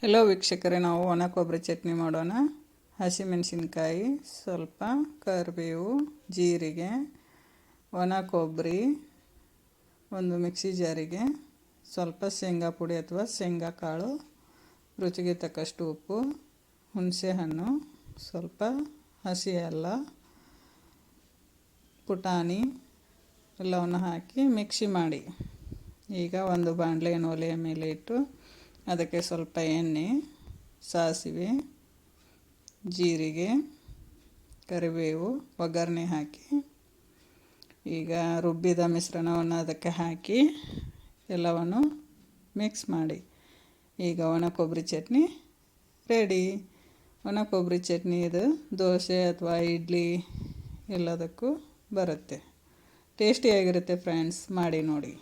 Hello ವೀಕ್ಷಕರೇ, ನಾವು ಒಣ ಕೊಬ್ಬರಿ ಚಟ್ನಿ ಮಾಡೋಣ. ಹಸಿಮೆಣಸಿನ್ಕಾಯಿ, ಸ್ವಲ್ಪ ಕರಿಬೇವು, ಜೀರಿಗೆ ಒಣ ಕೊಬ್ಬರಿ ಒಂದು ಮಿಕ್ಸಿ ಜಾರಿಗೆ, ಸ್ವಲ್ಪ ಶೇಂಗಾ ಪುಡಿ ಅಥವಾ ಶೇಂಗಾ ಕಾಳು, ರುಚಿಗೆ ತಕ್ಕಷ್ಟು ಉಪ್ಪು ಹುಣಸೆಹಣ್ಣು ಸ್ವಲ್ಪ ಹಸಿ ಅಲ್ಲ, ಪುಟಾಣಿ, ಎಲ್ಲವನ್ನು ಹಾಕಿ ಮಿಕ್ಸಿ ಮಾಡಿ. ಈಗ ಒಂದು ಬಾಣಲೆಯನ್ನು ಒಲೆಯ ಮೇಲೆ ಇಟ್ಟು ಅದಕ್ಕೆ ಸ್ವಲ್ಪ ಎಣ್ಣೆ, ಸಾಸಿವೆ, ಜೀರಿಗೆ, ಕರಿಬೇವು, ಒಗ್ಗರಣೆ ಹಾಕಿ, ಈಗ ರುಬ್ಬಿದ ಮಿಶ್ರಣವನ್ನು ಅದಕ್ಕೆ ಹಾಕಿ ಎಲ್ಲವನ್ನು ಮಿಕ್ಸ್ ಮಾಡಿ. ಈಗ ಒಣ ಕೊಬ್ಬರಿ ಚಟ್ನಿ ರೆಡಿ ಒಣ ಕೊಬ್ಬರಿ ಚಟ್ನಿ ಇದು ದೋಸೆ ಅಥವಾ ಇಡ್ಲಿ ಎಲ್ಲದಕ್ಕೂ ಬರುತ್ತೆ. ಟೇಸ್ಟಿಯಾಗಿರುತ್ತೆ ಫ್ರೆಂಡ್ಸ್ ಮಾಡಿ ನೋಡಿ.